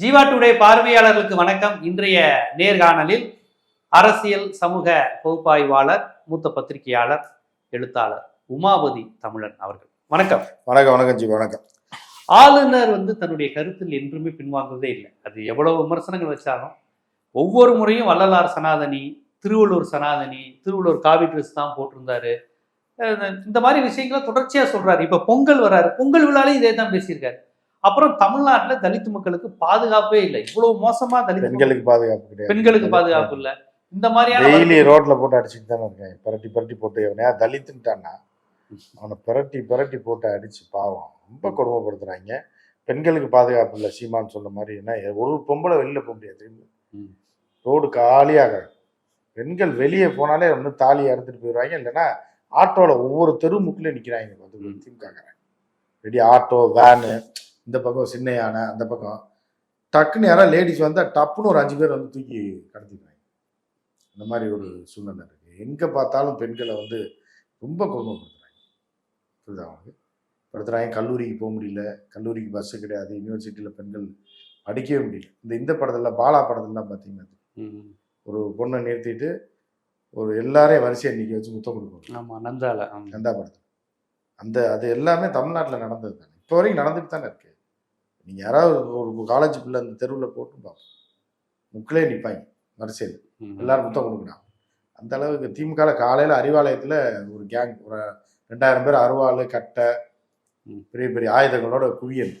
Jeeva today பார்வையாளர்களுக்கு வணக்கம். இன்றைய நேர்காணலில் அரசியல் சமூக பகுப்பாய்வாளர் மூத்த பத்திரிகையாளர் எழுத்தாளர் உமாபதி தமிழன் அவர்கள். வணக்கம். வணக்கம் வணக்கம் ஜி வணக்கம். ஆளுநர் வந்து தன்னுடைய கருத்தில் என்றுமே பின்வாங்குவதே இல்லை. அது எவ்வளவு விமர்சனங்கள் வச்சாலும் ஒவ்வொரு முறையும் வள்ளலார் சனாதனி திருவள்ளூர் சனாதனி திருவள்ளூர் காவி ட்ரெஸ் தான் போட்டிருந்தாரு. இந்த மாதிரி விஷயங்களை தொடர்ச்சியா சொல்றாரு. இப்ப பொங்கல் வராரு. பொங்கல் விழாலையும் இதே தான் பேசியிருக்காரு. அப்புறம் தமிழ்நாட்டுல தலித் மக்களுக்கு பாதுகாப்பே இல்லை. இவ்வளவு மோசமா தலித் பெண்களுக்கு பாதுகாப்பு கிடையாது. பெண்களுக்கு பாதுகாப்பு இல்ல. இந்த மாதிரியான டெய்லி ரோட்ல போட்டு அடிச்சுட்டு தானே இருக்கேன். பிரட்டி பிரட்டி போட்டு எவனையா தலித்துட்டான்னா அவனை பிரட்டி பிரட்டி போட்டு அடிச்சு பாவம். ரொம்ப கொடுமைப்படுத்துறாங்க. பெண்களுக்கு பாதுகாப்பு இல்லை சீமான் சொன்ன மாதிரி என்ன? ஒரு பொம்பளை வெளியில போக முடியாது. ரோடு காலியாக. பெண்கள் வெளியே போனாலே வந்து தாலியை அறுத்துட்டு போயிடுவாங்க. இல்லைன்னா ஆட்டோல ஒவ்வொரு தெரு முக்கில நிக்கிறாங்க. பார்த்து. DMK ready auto van. இந்த பக்கம் சின்ன யானை அந்த பக்கம். டக்குன்னு யாராவது லேடிஸ் வந்தா டப்புன்னு ஒரு அஞ்சு பேர் வந்து தூக்கி கடத்திடுவாங்க. இந்த மாதிரி ஒரு சூழ்நிலை இருக்கு. எங்க பார்த்தாலும் பெண்களை வந்து ரொம்ப கொடுமைப்படுத்துறாங்க புரியுதா அவங்களுக்கு படுத்துறாங்க. கல்லூரிக்கு போக முடியல. கல்லூரிக்கு பஸ் கிடையாது. யூனிவர்சிட்டியில் பெண்கள் படிக்கவே முடியல. இந்த இந்த படத்துல பாலா படத்துலலாம் பார்த்தீங்கன்னா. ஒரு பொண்ணை நிறுத்திட்டு ஒரு எல்லாரையும் வரிசையை நிற்க வச்சு முத்தம் கொடுப்பாங்க. ஆமா நந்தால. கந்தா படத்தில். அந்த அது எல்லாமே தமிழ்நாட்டில் நடந்தது தானே? இப்போ வரைக்கும் நடந்துட்டு தானே இருக்கு? நீங்கள் யாராவது ஒரு காலேஜ் பிள்ளை அந்த தெருவில் போட்டு பார்ப்போம் முக்கிலே நிற்பாங்க வரிசையில். எல்லாரும் முத்தம் கொடுக்குறாங்க அந்த அளவுக்கு திமுக காலையில் அறிவாலயத்தில் ஒரு கேங் ஒரு ரெண்டாயிரம் பேர் அருவாள் கட்டை. பெரிய பெரிய ஆயுதங்களோட குவியல்.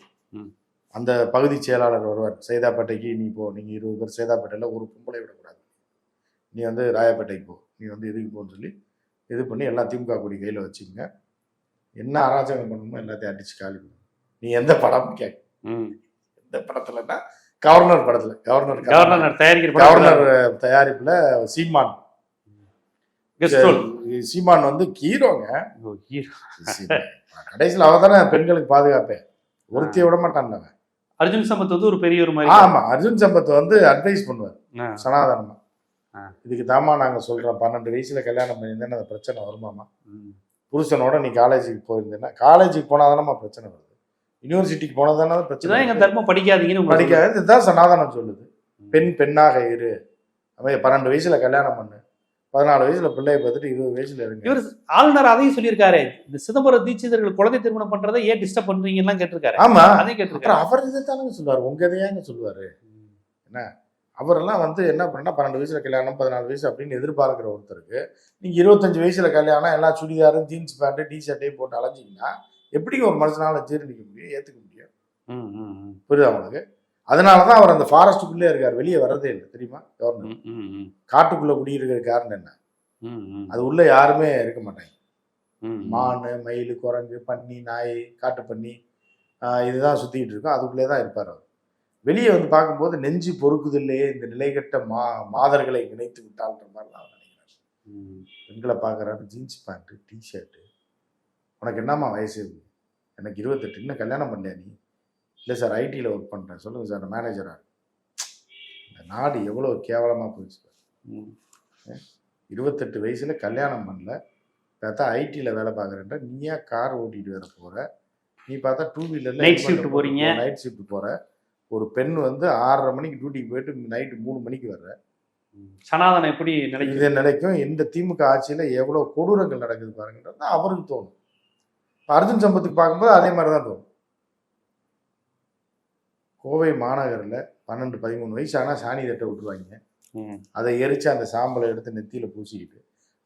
அந்த பகுதி செயலாளர் வருவார் சைதாப்பேட்டைக்கு நீ போ நீங்கள் இருபது பேர் சைதாப்பேட்டையில் ஒரு பொம்பளை விடக்கூடாது. நீ வந்து ராயப்பேட்டைக்கு போ நீ வந்து இதுக்கு போன்னு சொல்லி இது பண்ணி எல்லாம் திமுக கொடி கையில் வச்சுக்கோங்க. என்ன அராஜகம் பண்ணணுமோ எல்லாத்தையும் அடிச்சு காலி பண்ணணும். நீ எந்த படம் கேட்க. ம். எந்த படத்துலன்னா கவர்னர் படத்துல கவர்னர் கவர்னர் தயாரிக்கிற கவர்னர் தயாரிப்புல சீமான். சீமான் வந்து ஹீரோங்க. கடைசியில் அவ தானே பெண்களுக்கு பாதுகாப்பே. ஒருத்திய விட மாட்டான் அர்ஜுன் சம்பத் வந்து ஒரு பெரிய ஒரு மாதிரி. ஆமா அர்ஜுன் சம்பத் வந்து அட்வைஸ் பண்ணுவார். சனாதனமா. இதுக்கு தாமா நாங்க சொல்றோம். பன்னெண்டு வயசுல கல்யாணம் பண்ணியிருந்தேன்னு அந்த பிரச்சனை வருமாமா. புருஷனோட நீ காலேஜுக்கு போயிருந்தேன்னா காலேஜுக்கு போனாதானமா பிரச்சனை வருது. யூனிவர்சிட்டிக்கு போனதானே பிரச்சனை இதுதான் எங்க. தர்மம் படிக்காதீங்கன்னு படிக்காது இதுதான் சனாதனம் சொல்லுது. பெண் பெண்ணாக இரு. அவன் பன்னெண்டு வயசுல கல்யாணம் பண்ணு. பதினாலு வயசுல பிள்ளைய பார்த்துட்டு இருபது வயசுல இருங்க. இவர் ஆளுநர் அதையும் சொல்லியிருக்காரு. இந்த சிதம்பரம் தீட்சிதர்கள் குழந்தை திருமணம் பண்றதை ஏன் டிஸ்டர்ப் பண்றீங்கன்னு கேட்டிருக்காரு. ஆமா. அதையும் கேட்டிருக்காரு. அவர் இதைத்தானங்க சொல்லுவார். உங்க இதையாங்க சொல்லுவாரு. அவரெல்லாம் வந்து என்ன பண்ணா பன்னெண்டு வயசுல கல்யாணம் பதினாலு வயசு அப்படின்னு எதிர்பார்க்கிற ஒருத்தருக்கு. நீங்க இருபத்தஞ்சு வயசுல கல்யாணம் எல்லாம் சுடிதாரும் ஜீன்ஸ் பேண்ட் டி ஷர்ட்டையும் போட்டு அலைஞ்சிங்கன்னா எப்படி ஒரு மனுஷனால ஜீரணிக்க முடியும் ஏத்துக்க முடியும். புரியுதா அவனுக்கு அதனாலதான் அவர் அந்த ஃபாரஸ்ட்டுக்குள்ளே இருக்கார் வெளியே வர்றதே இல்லை தெரியுமா? கவர்னர். காட்டுக்குள்ள குடியிருக்கிற காரணம் என்ன. அது உள்ள யாருமே இருக்க மாட்டாங்க. மான் மயில் குரங்கு பன்னி நாய் காட்டு பன்னி இதுதான் சுத்திட்டு இருக்கும். அதுக்குள்ளே தான் இருப்பார் அவர். வெளியே வந்து பார்க்கும்போது நெஞ்சு பொறுக்குதில்லையே இந்த நிலைகட்ட மா மாதர்களை நினைத்து விட்டால்ன்ற மாதிரி நான் நினைக்கிறேன் ம். பெண்களை பார்க்குறாரு ஜீன்ஸ் பேண்ட்டு டிஷர்ட்டு உனக்கு என்னம்மா வயசு? எனக்கு இருபத்தெட்டு இன்னும் கல்யாணம் பண்ணலையா நீ? இல்லை சார் ஐடியில் ஒர்க் பண்ணுறேன் சொல்லுங்கள் சார் மேனேஜராக இந்த நாடு எவ்வளோ கேவலமாக போயிடுச்சு. ம். இருபத்தெட்டு வயசுல கல்யாணம் பண்ணல. பார்த்தா ஐடியில் வேலை பார்க்குறேன்டா நீயா கார் ஓட்டிட்டு வேற போற. நீ பார்த்தா டூ வீலர்ல Night shift போறீங்க. நைட் ஷிஃப்ட் போற. ஒரு பெண் வந்து ஆறரை மணிக்கு டியூட்டிக்கு போயிட்டு நைட்டு மூணு மணிக்கு வர்ற. சனாதனம் எப்படி நினைக்குது இது நிலைக்கும் இந்த திமுக ஆட்சியில எவ்வளவு கொடூரங்கள் நடக்குது பாருங்கன்றது அவருக்கு தோணும். அர்ஜுன் சம்பத்துக்கு பார்க்கும்போது அதே மாதிரி தான் தோணும். கோவை மாநகரில் பன்னெண்டு பதிமூணு வயசு ஆனால் சாணி தட்டை விட்டுருவாங்க. அதை எரித்து அந்த சாம்பலை எடுத்து நெத்தியில் பூசிக்கிட்டு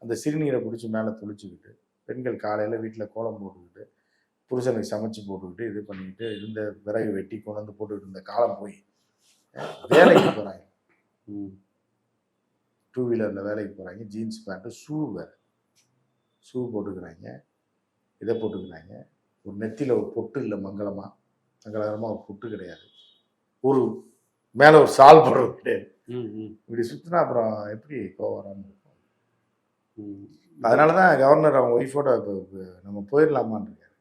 அந்த சிறுநீரை பிடிச்சி மேலே துளிச்சிக்கிட்டு பெண்கள் காலையில் வீட்டில் கோலம் போட்டுக்கிட்டு புருஷனுக்கு சமைச்சு போட்டுக்கிட்டு இது பண்ணிக்கிட்டு இருந்த விறகு வெட்டி கொண்டு வந்து போட்டுக்கிட்டு இருந்த காலம் போய் வேலைக்கு போகிறாங்க ம். டூ வீலரில் வேலைக்கு போகிறாங்க ஜீன்ஸ் பேண்ட்டு ஷூ வேறு. ஷூ போட்டுக்கிறாங்க. இதை போட்டுக்கிறாங்க ஒரு நெத்தியில் ஒரு பொட்டு இல்லை மங்களமாக மங்களகரமாக ஒரு பொட்டு கிடையாது. ஒரு மேலே ஒரு சால் போடுறது கிடையாது. இப்படி சுற்றினா அப்புறம் எப்படி கோவரான்னு இருக்கும். அதனால தான் கவர்னர் அவங்க ஒய்ஃபோட நம்ம போயிடலாமான்னு இருக்காரு.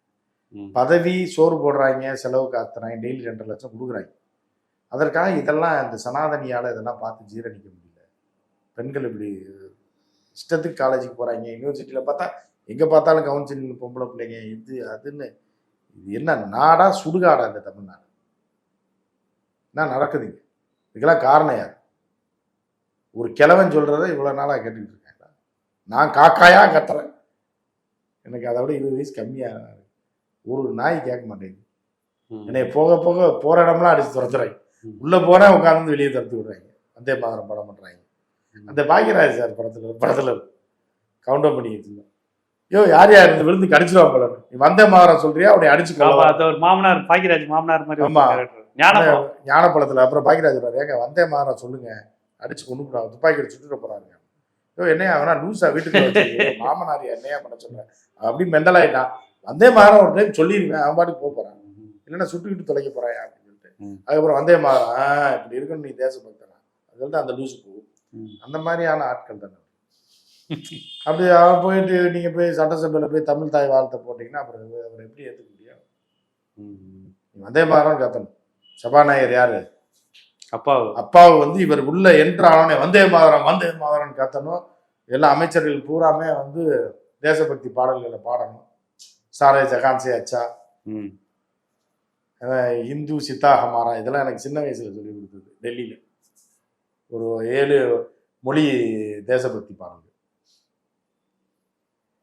பதவி சோறு போடுறாங்க செலவு காத்துறாங்க டெய்லி ரெண்டரை லட்சம் கொடுக்குறாங்க. அதற்காக இதெல்லாம் இந்த சனாதனியால் இதெல்லாம் பார்த்து ஜீரணிக்க முடியல. பெண்கள் இப்படி இஷ்டத்துக்கு காலேஜுக்கு போகிறாங்க யூனிவர்சிட்டியில் பார்த்தா எங்கே பார்த்தாலும் கவுன்சிலிங் பொம்பளை பிள்ளைங்க இது அதுன்னு. இது என்ன நாடா சுடுகாடா இந்த தமிழ்நாடு? என்ன நடக்குதுங்க? இதுக்கெல்லாம் காரணம் யார்? ஒரு கிழவன் சொல்றதை இவ்வளவு நாளா கேட்டுக்கிட்டு இருக்கேன் நான் காக்காயா கத்துறேன். எனக்கு அதை விட இருபது வயசு கம்மியா இருக்கு. ஒரு நாய் கேட்க மாட்டேங்குது. என்னை போக போக போற இடம்லாம் அடிச்சு துரத்துறாங்க. உள்ள போனா உட்கார்ந்து வெளியே துரத்து விடுறாங்க. வந்தே மாதிரம் படம் பண்றாங்க. அந்த பாக்கியராஜ் சார் படத்துல படத்துல கவுண்டர் பண்ணிக்கிட்டு இருந்தோம். ஐயோ யார் யார் இந்த விழுந்து கடிச்சிருவா போல நீ வந்தே மாதிரம் சொல்றியா? அவனை அடிச்சு மாமனார் பாக்கியராஜ் மாமனார் மாதிரி ஆமா. ஞானப்பழத்துல அப்புறம் பாக்கியராஜ் ஏங்க வந்தே மாதிரம் சொல்லுங்க. அடிச்சு கொண்டு போறாங்க துப்பாக்கி அடிச்சு சுட்டுட்டு போறாங்க. ஐயோ என்னையா அவனா? லூசா வீட்டுக்கு மாமனார் என்னையா பண்ண சொல்றேன் அப்படி மெண்டல் ஆயிட்டான் வந்தே மாதிரம் ஒரு டைம் சொல்லிருவேன் அவன் பாட்டுக்கு போக போறான். இல்லைன்னா சுட்டுக்கிட்டு தொலைக்க போறாயா அப்படின்னு சொல்லிட்டு. அதுக்கப்புறம் வந்தே மாதிரம் ஆ, இப்படி இருக்கணும் நீ தேசபக்தனா? அது வந்து அந்த லூசு போகும். அந்த மாதிரியான ஆட்கள் தானே. அப்படி அவன் போயிட்டு நீங்க போய் சட்டசபையில போய் தமிழ் தாய் வாழ்த்தை போட்டீங்கன்னா அப்புறம் அவர் எப்படி ஏத்துக்க முடியும்? வந்தே மாதிரம் கத்தணும். சபாநாயகர் யாரு? அப்பாவு. அப்பாவு வந்து இவர் உள்ள என்றானே வந்தே மாதரம் வந்தே மாதரம் கத்தணும். எல்லா அமைச்சர்கள் பூராமே வந்து தேசபக்தி பாடல்களை பாடணும். சாரே ஜகான்சே அச்சா. இந்து சித்தா ஹமாரா இதெல்லாம் எனக்கு சின்ன வயசுல சொல்லி கொடுத்தது டெல்லியில. ஒரு ஏழு மொழி தேசபக்தி பாடல்கள்.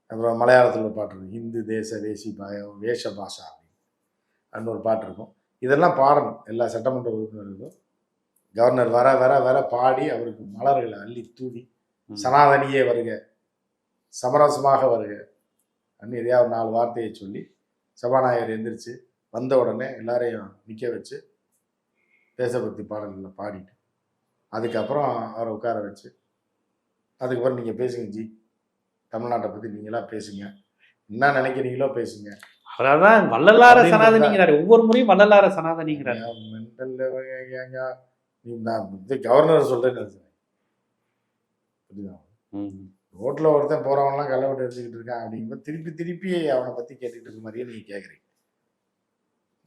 அப்புறம் மலையாளத்தில் ஒரு பாட்டு இருக்கும். இந்து தேச வேசி பாய வேஷ பாஷா அப்படின்னு. ஒரு பாட்டு இருக்கும். இதெல்லாம் பாடணும். எல்லா சட்டமன்ற உறுப்பினர்களும் கவர்னர் வர வர வர பாடி அவருக்கு மலர்களை அள்ளி தூவி. சனாதனியே வருக சமரசமாக வருக அப்படின்னு எதையா ஒரு நாலு வார்த்தையை சொல்லி சபாநாயகர் எந்திரிச்சு வந்த உடனே எல்லாரையும் நிற்க வச்சு தேசபக்தி பாடல்களை பாடிட்டு அதுக்கப்புறம் அவரை உட்கார வச்சு அதுக்கப்புறம் நீங்கள் பேசுங்க ஜி. தமிழ்நாட்டை பற்றி நீங்களா பேசுங்க. என்ன நினைக்கிறீங்களோ பேசுங்க. அதான் வள்ளலார சனாதனிங்கிறாரு. ஒவ்வொரு முறையும் வள்ளலார சனாதனிங்கிறாரு. நான் இது கவர்னர் சொல்றேன்னு புரியுதா? ம். ரோட்ல ஒருத்தன் போறவன்லாம் கள்ளவட்டை எடுத்துக்கிட்டு இருக்கான் அப்படிங்கும்போது திருப்பி திருப்பி அவனை பத்தி கேட்டுட்டு இருக்க மாதிரியே நீங்க கேக்குறீங்க.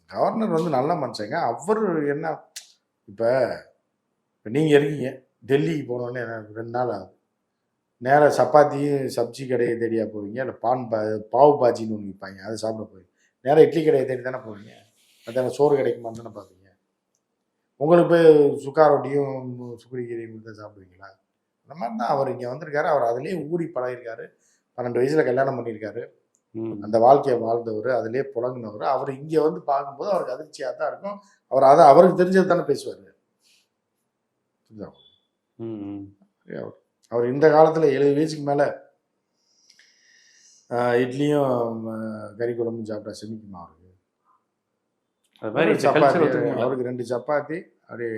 கவர்னர் வந்து நல்ல மனுஷங்க. அவர் என்ன இப்ப இப்ப நீங்க இருக்கீங்க. டெல்லிக்கு போனோடனே ரெண்டு நாள் ஆகுது. நேராக சப்பாத்தியும் சப்ஜி கடையை தேடியா போவீங்க? இல்லை பான் பா பாவு பாஜின்னு ஒன்று விற்பாங்க அதை சாப்பிட போவீங்க. நேராக இட்லி கடையை தேடி தானே போவீங்க? அதான சோறு கிடைக்குமான்னு தானே பார்ப்பீங்க. உங்களுக்கு போய் சுக்கா ரொட்டியும் சுக்குரிக்கீரையும் தான் சாப்பிடுவீங்களா? அந்த மாதிரி தான் அவர் இங்கே வந்திருக்காரு. அவர் அதிலே ஊறி பழகிருக்காரு பன்னெண்டு வயசுல கல்யாணம் பண்ணியிருக்காரு. அந்த வாழ்க்கையை வாழ்ந்தவர் அதிலே புழங்கினவர் அவர் இங்கே வந்து பார்க்கும்போது அவருக்கு அதிர்ச்சியாக தான் இருக்கும். அவர் அதை அவருக்கு தெரிஞ்சது தானே பேசுவார். அவர் அவர் இந்த காலத்தில் எழுபது வயசுக்கு மேலே இட்லியும் கறி குழம்பும் சாப்பிட்டா செமிக்குமா அவருக்கு சப்பாத்தி? அவருக்கு ரெண்டு சப்பாத்தி அப்படியே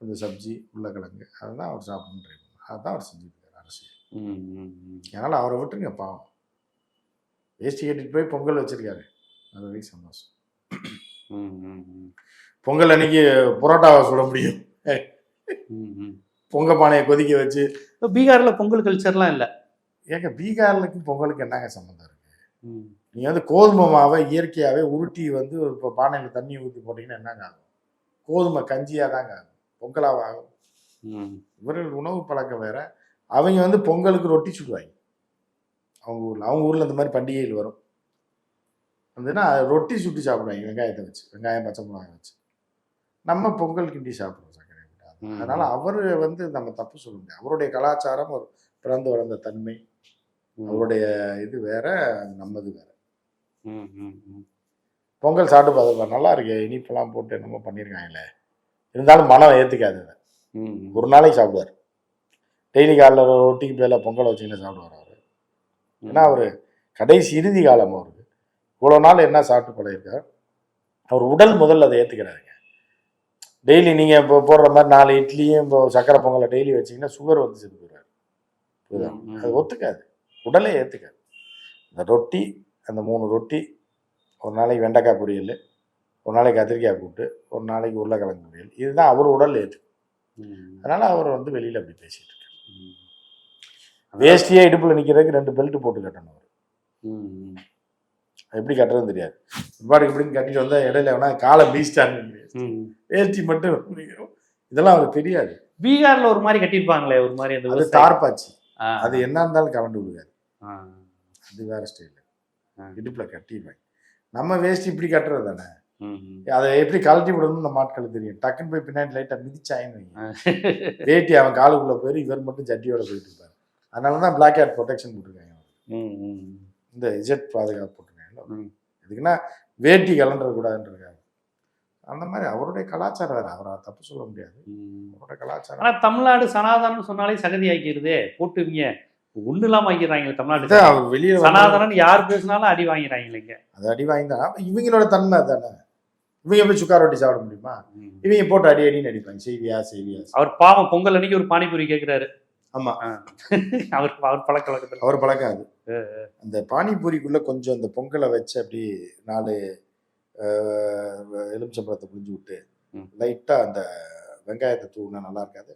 கொஞ்சம் சப்ஜி உருளைக்கிழங்கு அதுதான் அவர் சாப்பிடணும் ட்ரை பண்ணுவார் அதுதான் அவர் செஞ்சுருக்காரு அரசியல். அதனால் அவரை விட்டுருங்க பாவம் வேஷ்டி கட்டிட்டு போய் பொங்கல் வச்சிருக்காரு அது வரைக்கும் சந்தோஷம். பொங்கல் அன்னைக்கு புரோட்டாவை சுட முடியும். பொங்க பானையை கொதிக்க வச்சு. பீகார்ல பொங்கல் கல்ச்சர்லாம் இல்ல. ஏங்க பீகார்லுக்கு பொங்கலுக்கு என்னங்க சம்மந்தம் இருக்கு? ம். நீங்கள் வந்து கோதுமை மாவை இயற்கையாகவே உருட்டி வந்து இப்போ பானையில் தண்ணி ஊற்றி போட்டிங்கன்னா என்னங்க ஆகும்? கோதுமை கஞ்சியாக தாங்க ஆகும். பொங்கலாக ஆகும். இவர்கள் உணவு பழக்கம் வேற. அவங்க வந்து பொங்கலுக்கு ரொட்டி சுடுவாங்க. அவங்க ஊரில் அவங்க ஊரில் இந்த மாதிரி பண்டிகைகள் வரும். வந்துன்னா ரொட்டி சுட்டு சாப்பிடுவாங்க வெங்காயத்தை வச்சு வெங்காயம் பச்சை மிளகாய் வச்சு. நம்ம பொங்கல் கிண்டி சாப்பிடுவோம். அதனால அவர் வந்து நம்ம தப்பு சொல்ல முடியாது. அவருடைய கலாச்சாரம் ஒரு பிறந்து வளர்ந்த தன்மை. அவருடைய இது வேற நம்மது வேற. பொங்கல் சாப்பிட்டு பார்த்துப்பா நல்லா இருக்கு இனிப்பெல்லாம் போட்டு என்னமோ பண்ணியிருக்காங்களே. இருந்தாலும் மனம் ஏற்றுக்காது. ஒரு நாளைக்கு சாப்பிடுவார். டெய்லி காலைல ரொட்டிக்கு பேரில் பொங்கல் வச்சிங்கன்னா சாப்பிடுவார் அவர். ஏன்னா அவர் கடைசி இறுதி காலம் அவருக்கு இவ்வளோ நாள் என்ன சாப்பிட்டு பழகிருக்கார் அவர் உடல் முதல்ல அதை ஏற்றுக்கிறாருங்க டெய்லி நீங்கள் இப்போ போடுற மாதிரி நாலு இட்லியும் இப்போ சக்கரை பொங்கலை டெய்லி வச்சீங்கன்னா சுகர் வந்து செத்து ம். அது ஒத்துக்காது. உடலே ஏற்றுக்காது இந்த ரொட்டி அந்த மூணு ரொட்டி ஒரு நாளைக்கு வெண்டைக்காய் பொரியல் ஒரு நாளைக்கு கத்திரிக்காய் கூட்டு ஒரு நாளைக்கு உருளைக்கிழங்கு பொரியல் இதுதான் அவர் உடல் ஏற்று ம். அதனால அவர் வந்து வெளியில் அப்படி பேசிட்டு இருக்காரு. ம். வேஷ்டியே இடுப்பில் நிற்கிறதுக்கு ரெண்டு பெல்ட் போட்டு கட்டணும் அவர். எப்படி கட்டுறதுன்னு தெரியாது இவ்வாறு இப்படின்னு கட்டிட்டு வந்தா இடையில வேணா காலை ம். வேஷ்டி மட்டும். இதெல்லாம் அவருக்கு தெரியாது பீகார்ல ஒரு மாதிரி கட்டியிருப்பாங்களே ஒரு மாதிரி அந்த அது. தார்பாச்சி. அது என்ன இருந்தாலும் கலண்டு விடுவாரு. அது வேற ஸ்டைல். இடுப்புல கட்டிடுவாங்க நம்ம வேஷ்டி இப்படி கட்டுறது தானே. அதை எப்படி கழட்டி விடணும்னு நம்ம ஆட்களுக்கு தெரியும் டக்குன்னு போய் பின்னாடி லைட்டா மிதிச்சாயின்னு. வேட்டி அவன் காலுக்குள்ள போயிரு இவர் மட்டும் ஜட்டியோட போயிட்டு இருப்பாரு அதனால தான் பிளாக் ஹேட் ப்ரொடெக்ஷன் போட்டிருக்காங்க. இந்த இஜெட் பாதுகாப்பு ம். எதுக்குன்னா வேட்டி கலந்துடக்கூடாதுன்றதுக்காக அந்த மாதிரி அவருடைய கலாச்சாரம் வேற. அவரை தப்பு சொல்ல முடியாது. அவரோட கலாச்சாரம். ஆனா தமிழ்நாடு சனாதனம் சொன்னாலே சகதி ஆக்கிடுதே போட்டுவீங்க. ஒண்ணு இல்லாம ஆக்கிடுறாங்க தமிழ்நாடு இதான் அவர் வந்து சனாதனன் யார் பேசினாலும் அடி வாங்கிறாங்க அது அடி வாங்கிதான். இவங்களோட தன்மை தானே இவங்க போய் சுக்கார் ரொட்டி சாப்பிட முடியுமா. இவங்க போட்டு அடி அடின்னு அடிப்பாங்க செய்வியா செய்வியா. அவர் பாவம் பொங்கல் அன்னைக்கு ஒரு பானிபூரி கேக்குறாரு. ஆமா. அவர் அவர் பழக்க வழக்கத்துல. அவர் பழக்கம் அது அந்த பானிபூரிக்குள்ள கொஞ்சம் அந்த பொங்கலை வச்சு அப்படி நாலு எலுமிச்சம்பழத்தை புளிஞ்சு விட்டு. லைட்டா அந்த வெங்காயத்தை தூவினா நல்லா இருக்காது.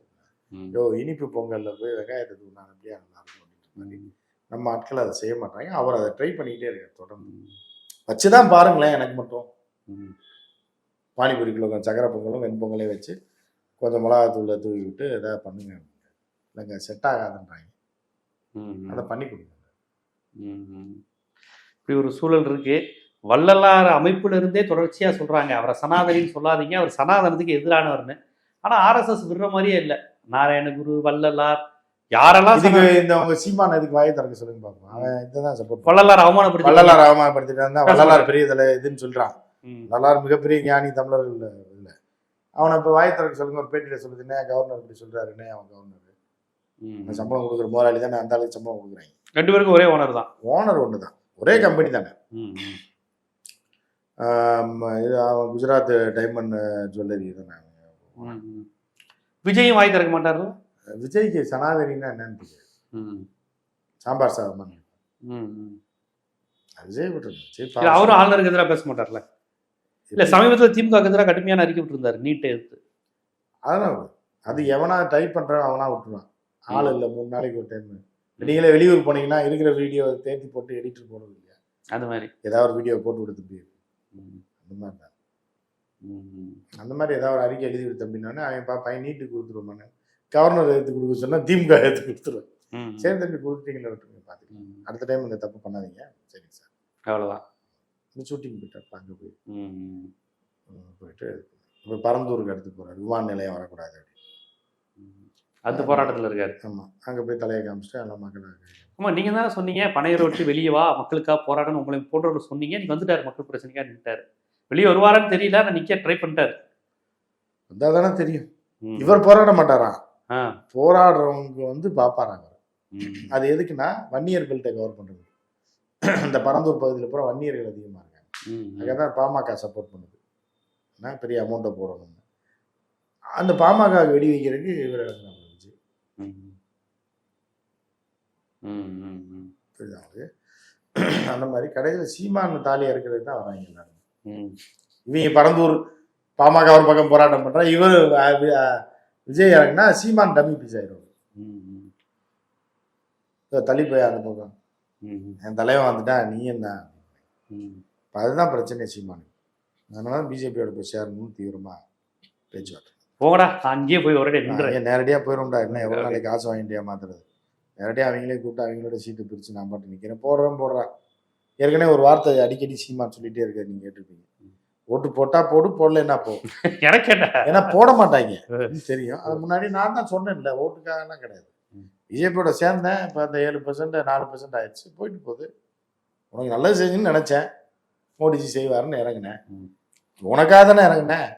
யோ இனிப்பு பொங்கல்ல போய் வெங்காயத்தை தூவினா அப்படியே நல்லா இருக்கும் அப்படின்ற நம்ம ஆட்கள் அதை செய்ய மாட்டாங்க. அவர் அதை ட்ரை பண்ணிக்கிட்டே இருக்கார் தொடர்ந்து. வச்சுதான் பாருங்களேன் எனக்கு மட்டும். பானிபூரிக்குள்ள கொஞ்சம் சக்கரை பொங்கலும் வெண்பொங்கலையும் வச்சு கொஞ்சம் மிளகாத்தூளை தூவி விட்டு எதாவது பண்ணுங்க. இல்லைங்க செட் ஆகாதுன்றாங்க. ம். அதை பண்ணி கொடுங்க. இப்படி ஒரு சூழல் இருக்கு. வள்ளலார் அமைப்புல இருந்தே தொடர்ச்சியா சொல்றாங்க. அவரை சனாதனின்னு சொல்லாதீங்க. அவர் சனாதனத்துக்கு எதிரானவர்னு. ஆனா ஆர்எஸ்எஸ் விடுற மாதிரியே இல்லை. நாராயணகுரு வள்ளலார் யாரெல்லாம் இந்த உங்க சீமான் இதுக்கு வாயை திறக்க சொல்லுங்க பாப்போம். அவன் இதுதான் சப்போர்ட் வள்ளலார் அவமானப்படுத்தி வள்ளலார் அவமானப்படுத்திட்டு வள்ளலார் பெரிய தலை இதுன்னு சொல்றான். வள்ளலார் மிகப்பெரிய ஞானி தமிழர்கள் இல்ல. அவனை இப்ப வாயை திறக்க சொல்லுங்க. ஒரு பேட்டியில சொல்லுதுன்னே கவர்னர் இப்படி சொல்றாருன்னே அவன் கவர்னர். சம்பளம் கொடுக்குற முதலாளி தானே அந்த ஆளுக்கு சம்பளம் கொடுக்குறாங்க ரெண்டு பேருக்கும் ஒரே ஓனர் தான். ஓனர் ஒன்று தான் ஒரே கம்பெனி தானே. இது குஜராத் டைமண்ட் ஜுவல்லரி தானே. விஜயும் வாய் திறக்க மாட்டார்ல? விஜய்க்கு சனாதனின்னா என்னன்னு. சாம்பார் சாதம். விஜய் விட்டுருங்க. அவரும் ஆளுநருக்கு எதிராக பேச மாட்டார்ல? இல்ல சமீபத்துல திமுக எதிராக கடுமையான அறிக்கை விட்டுருந்தாரு நீட்டை எடுத்து அதான் அது எவனா டைப் பண்றவன் அவனா விட்டுருவான். ஆள் இல்லை மூணு நாளைக்கு ஒரு டைம் நீங்களே வெளியூர் போனீங்கன்னா இருக்கிற வீடியோ தேத்தி போட்டு எடிட்டர் போடுறது இல்லையா? அந்த மாதிரி. ஏதாவது ஒரு வீடியோ போட்டு விடு தம்பி. அந்த மாதிரி தான். அந்த மாதிரி ஏதாவது ஒரு அறிக்கை எழுதி விடு தம்பினோடனே அவன் பா பையன் நீட்டுக்கு கொடுத்துருவானே கவர்னர் எடுத்து கொடுக்க சொன்னா திமுக எடுத்து கொடுத்துருவேன். சரி தம்பி கொடுத்துட்டீங்களா விட்டுருங்க பார்த்துக்கலாம். அடுத்த டைம் இந்த தப்பு பண்ணாதீங்க. சரி சார். அவ்வளவுதான். இந்த ஷூட்டிங் போயிட்டார் அங்கே போய். போயிட்டு இப்போ பரந்தூருக்கு எடுத்து போறாரு. விமான நிலையம் வரக்கூடாது அப்படி. அந்த போராட்டத்துல இருக்காரு. ஆமாம் அங்கே போய் தலையை காமிச்சிட்டு எல்லாம் மக்கள் ஆமா நீங்க தானே சொன்னீங்க பனையரை விட்டு வெளியே வா மக்களுக்காக போராடணும் உங்களை போன்றவர்கள் சொன்னீங்க நீங்க வந்துட்டாரு மக்கள் பிரச்சனைக்காக நின்ட்டாரு வெளியே வருவாரான்னு தெரியல நான் நிக்க ட்ரை பண்ணிட்டாரு. வந்தால் தானே தெரியும். இவர் போராட மாட்டாராம். போராடுறவங்க வந்து பார்ப்பாராங்க. அது எதுக்குன்னா வன்னியர் பெல்ட்டை கவர் பண்ணுறது இந்த பரந்தூர் பகுதியில் பூரா வன்னியர்கள் அதிகமாக இருக்காங்க. அங்கே தான் பாமக சப்போர்ட் பண்ணுது. பெரிய அமௌண்ட்டை போடணும்னு. அந்த பாமக வெடி வைக்கிறதுக்கு இவர் இறங்குறாங்க விஜய் ம். ம். ம். ம். புரியுதா அவருக்கு அந்த மாதிரி கடைசியில் சீமான் தாலி இறக்கிறது தான் வராங்க எல்லாரும். இவங்க பரந்தூர் பாமக ஒரு பக்கம் போராட்டம் பண்றா இவர் விஜய் இறங்குனா சீமான் டம்மி பீஸ் ஆயிடும் தள்ளி போய் அந்த பக்கம். என் தலைவன் வந்துட்டா நீ என்ன? அதுதான் பிரச்சனை சீமான். அதனால பிஜேபியோட போய் சேரணும்னு தீவிரமா பேச்சுவார்த்தை. போங்கடா அங்கேயே போய் ஒரே நின்று ஏன் நேரடியா போயிடும்டா என்ன எவ்வளவு நாளைக்கு காசு வாங்கிட்டியா மாத்துறது நேரடியா அவங்களே கூப்பிட்டு அவங்களோட சீட்டு பிரிச்சு நான் பாட்டு நிக்கிறேன். போடுறேன் போடுறான் ஏற்கனவே ஒரு வார்த்தை அடிக்கடி சீமான் சொல்லிட்டே இருக்காரு நீங்க கேட்டிருப்பீங்க. ஓட்டு போட்டா போடு போடலன்னா போ? எனக்கு என்ன? ஏன்னா போட மாட்டாங்க. தெரியும். அது முன்னாடி நான் தான் சொன்னேன்ல ஓட்டுக்காகலாம் கிடையாது. பிஜேபியோட சேர்ந்தேன் இப்போ அந்த ஏழு பர்சன்ட் நாலு பர்சன்ட் ஆயிடுச்சு போயிட்டு போகுது. உனக்கு நல்லது செஞ்சுன்னு நினைச்சேன். மோடிஜி செய்வாருன்னு இறங்கினேன். உனக்காக தானே இறங்கினேன்.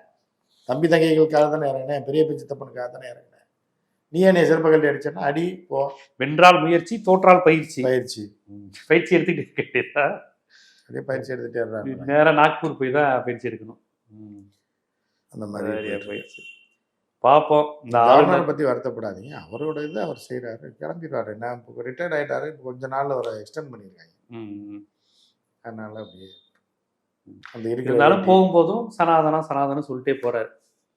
தம்பி தங்கைகளுக்காக தானே இறங்கினேன். பெரிய பிஞ்சு தப்பனுக்காக தானே இறங்கினேன். நீ என்னை செருப்ப கல்வி அடிச்சேன்னா அடி போ. வென்றால் முயற்சி தோற்றால் பயிற்சி. பயிற்சி. பயிற்சி எடுத்துக்கிட்டு கேட்டா அப்படியே பயிற்சி எடுத்துட்டே இருறாங்க. நேரா நாக்பூர் போய் தான் பயிற்சி எடுக்கணும். ம். அந்த மாதிரி போயிடுச்சு பார்ப்போம் இந்த ஆளுநர் பத்தி வருத்தப்படாதீங்க. அவரோட இது அவர் செய்றாரு கிளம்பிடுவாரு. நான் இப்போ ரிட்டையர்ட் ஆயிட்டாரு இப்போ கொஞ்ச நாள்ல அவரை எக்ஸ்டெண்ட் பண்ணியிருக்காங்க. அதனால அப்படியே அந்த இருந்தாலும் போகும்போதும் சனாதனம் சனாதனம் சொல்லிட்டே போறாரு.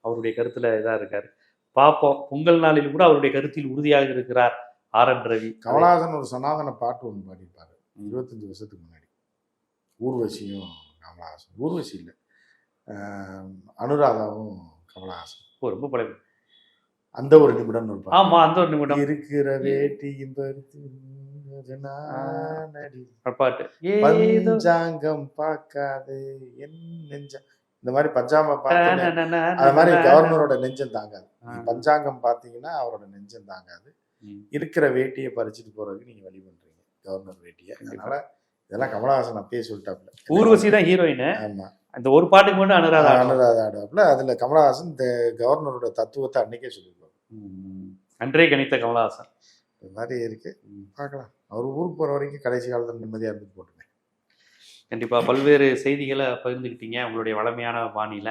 அவருடைய கருத்துல இதா இருக்காரு. பார்ப்போம் பொங்கல் நாளில் கூட அவருடைய கருத்தில் உறுதியாக இருக்கிறார் ஆர் என் ரவி. கமலஹாசன் ஒரு சனாதன பாட்டு ஒன்று பாடியிருப்பாரு. இருபத்தஞ்சு வருஷத்துக்கு முன்னாடி. ஊர்வசியும் கமலஹாசன். ஊர்வசி இல்லை. அனுராதாவும் கமலஹாசன். ஓ, ரொம்ப பழைய அந்த ஒரு நிமிடம் ஒரு ஆமா அந்த ஒரு நிமிடம். இருக்கிற நானடி. பாட்டு பஞ்சாங்கம் பார்க்காது என் நெஞ்சம். இந்த மாதிரி பஞ்சாங்க பார்த்து அது மாதிரி கவர்னரோட நெஞ்சம் தாங்காது. பஞ்சாங்கம் பார்த்தீங்கன்னா அவரோட நெஞ்சம் தாங்காது. இருக்கிற வேட்டியை பறிச்சுட்டு போறதுக்கு நீங்க வழி பண்றீங்க கவர்னர் வேட்டியை. அதனால இதெல்லாம் கமலஹாசன் அப்பயே சொல்லிட்டாப்ல ஊர்வசி தான் ஹீரோயின் ஆமா. அந்த ஒரு பாட்டுக்கு மட்டும் அனுராதா. அனுராதா ஆடுவாப்ல அதுல கமலஹாசன் இந்த கவர்னரோட தத்துவத்தை அன்னைக்கே ம். அன்றே கணித்த கமலஹாசன். இந்த மாதிரி இருக்கு. பார்க்கலாம். அவர் ஊருக்கு போற வரைக்கும் கடைசி காலத்துல நிம்மதியா இருந்துட்டு போட்டுங்க கண்டிப்பா பல்வேறு செய்திகளை பகிர்ந்துக்கிட்டீங்க உங்களுடைய வளமையான பாணியில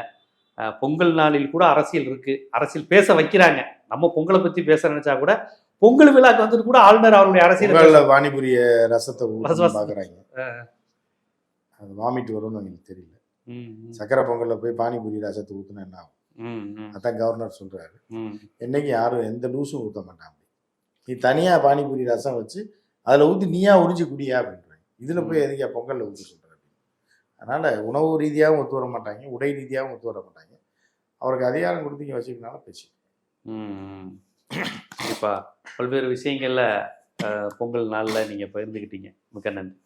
பொங்கல் நாளில் கூட அரசியல் இருக்கு. அரசியல் பேச வைக்கிறாங்க. நம்ம பொங்கலை பத்தி பேச நினைச்சா கூட பொங்கல் விழாக்கு வந்துட்டு கூட ஆளுநர் அவருடைய அரசியல் வாணிபுரிய ரசத்தை ஊற்றி ஆ. அது வாமிட்டு வரும்னு எனக்கு தெரியல. சக்கரை பொங்கல்ல போய் பானிபூரி ரசத்தை ஊத்துனா என்ன ஆகும்? அதான் கவர்னர் சொல்றாரு. என்னைக்கு யாரும் எந்த ஊத்த மாட்டான் அப்படி. நீ தனியா பானிபூரி ரசம் வச்சு அதுல ஊத்தி நீயா உறிஞ்சி குடியா அப்படின்றாங்க. இதுல போய் எதுக்கா பொங்கல்ல அப்படின்னு அதனால் உணவு ரீதியாகவும் ஒத்து வர மாட்டாங்க உடை ரீதியாகவும் ஒத்து வர மாட்டாங்க அவருக்கு அதிகாரம் கொடுத்தீங்க வச்சுக்கனால பேச்சு. ம், பல்வேறு விஷயங்களில் பொங்கல் நாளில் நீங்கள் பகிர்ந்துக்கிட்டீங்க மிக்க நன்றி.